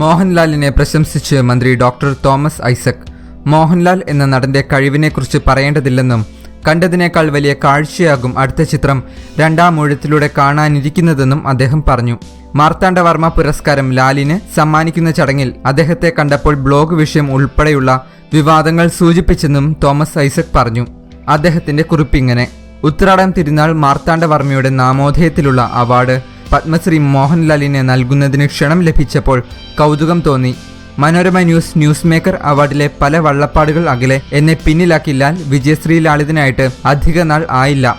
മോഹൻലാലിനെ പ്രശംസിച്ച് മന്ത്രി doctor Thomas Isaac. Mohanlal എന്ന നടന്റെ കഴിവിനെക്കുറിച്ച് പറയേണ്ടതില്ലെന്നും കണ്ടതിനേക്കാൾ വലിയ കാഴ്ചയാകും അടുത്ത ചിത്രം രണ്ടാം ഊഴത്തിലൂടെ കാണാനിരിക്കുന്നതെന്നും അദ്ദേഹം പറഞ്ഞു. മാർത്താണ്ഡവർമ്മ പുരസ്കാരം ലാലിന് സമ്മാനിക്കുന്ന ചടങ്ങിൽ അദ്ദേഹത്തെ കണ്ടപ്പോൾ ബ്ലോഗ് വിഷയം ഉൾപ്പെടെയുള്ള വിവാദങ്ങൾ സൂചിപ്പിച്ചെന്നും തോമസ് ഐസക് പറഞ്ഞു. അദ്ദേഹത്തിന്റെ കുറിപ്പിങ്ങനെ ഉത്രാടം തിരുനാൾ മാർത്താണ്ഡവർമ്മയുടെ നാമോദയത്തിലുള്ള അവാർഡ് പത്മശ്രീ മോഹൻലാലിന് നൽകുന്നതിന് ക്ഷണം ലഭിച്ചപ്പോൾ കൗതുകം തോന്നി. മനോരമ ന്യൂസ് ന്യൂസ് മേക്കർ അവാർഡിലെ പല വള്ളപ്പാടുകൾ അകലെ എന്നെ പിന്നിലാക്കി ലാൽ വിജയശ്രീ ലാളിതനായിട്ട് അധിക നാൾ ആയില്ല.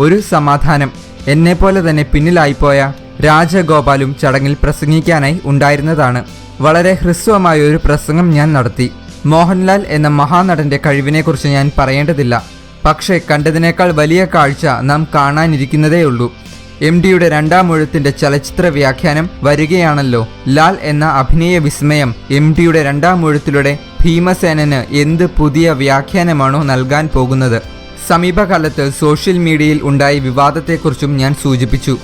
ഒരു സമാധാനം. എന്നെപ്പോലെ തന്നെ പിന്നിലായിപ്പോയ രാജഗോപാലും ചടങ്ങിൽ പ്രസംഗിക്കാനായി ഉണ്ടായിരുന്നതാണ്. വളരെ ഹ്രസ്വമായ ഒരു പ്രസംഗം ഞാൻ നടത്തി. മോഹൻലാൽ എന്ന മഹാനടന്റെ കഴിവിനെക്കുറിച്ച് ഞാൻ പറയേണ്ടതില്ല. പക്ഷേ കണ്ടതിനേക്കാൾ വലിയ കാഴ്ച നാം കാണാനിരിക്കുന്നതേയുള്ളൂ. എം ഡിയുടെ രണ്ടാം ഒഴുത്തിന്റെ ചലച്ചിത്ര വ്യാഖ്യാനം വരികയാണല്ലോ. ലാൽ എന്ന അഭിനയ വിസ്മയം എം ഡിയുടെ രണ്ടാം ഒഴുത്തിലൂടെ ഭീമസേനന് എന്ത് പുതിയ വ്യാഖ്യാനമാണോ നൽകാൻ പോകുന്നത്? സമീപകാലത്ത് സോഷ്യൽ മീഡിയയിൽ ഉണ്ടായ വിവാദത്തെക്കുറിച്ചും ഞാൻ സൂചിപ്പിച്ചു.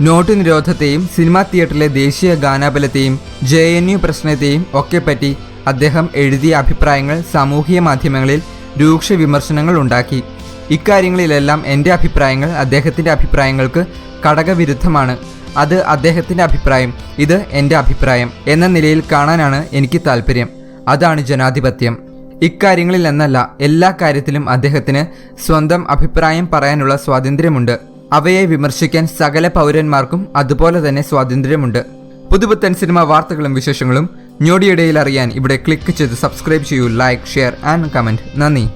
നോട്ട് നിരോധത്തെയും സിനിമാ തിയേറ്ററിലെ ദേശീയ ഗാനാബലത്തെയും ജെ എൻ യു പ്രശ്നത്തെയും ഒക്കെ പറ്റി അദ്ദേഹം എഴുതിയ അഭിപ്രായങ്ങൾ സാമൂഹിക മാധ്യമങ്ങളിൽ രൂക്ഷ വിമർശനങ്ങൾ ഉണ്ടാക്കി. ഇക്കാര്യങ്ങളിലെല്ലാം എന്റെ അഭിപ്രായങ്ങൾ അദ്ദേഹത്തിന്റെ അഭിപ്രായങ്ങൾക്ക് ഘടകവിരുദ്ധമാണ് അത് അദ്ദേഹത്തിന്റെ അഭിപ്രായം ഇത് എന്റെ അഭിപ്രായം എന്ന നിലയിൽ കാണാനാണ് എനിക്ക് താല്പര്യം അതാണ് ജനാധിപത്യം. ഇക്കാര്യങ്ങളിൽ എന്നല്ല എല്ലാ കാര്യത്തിലും അദ്ദേഹത്തിന് സ്വന്തം അഭിപ്രായം പറയാനുള്ള സ്വാതന്ത്ര്യമുണ്ട്. അവയെ വിമർശിക്കാൻ സകല പൗരന്മാർക്കും അതുപോലെ തന്നെ സ്വാതന്ത്ര്യമുണ്ട്. പുതുപുത്തൻ സിനിമ വാർത്തകളും വിശേഷങ്ങളും ഞൊടിയിടയിൽ അറിയാൻ ഇവിടെ ക്ലിക്ക് ചെയ്ത് സബ്സ്ക്രൈബ് ചെയ്യൂ ലൈക്ക് ഷെയർ ആൻഡ് കമന്റ്. നന്ദി.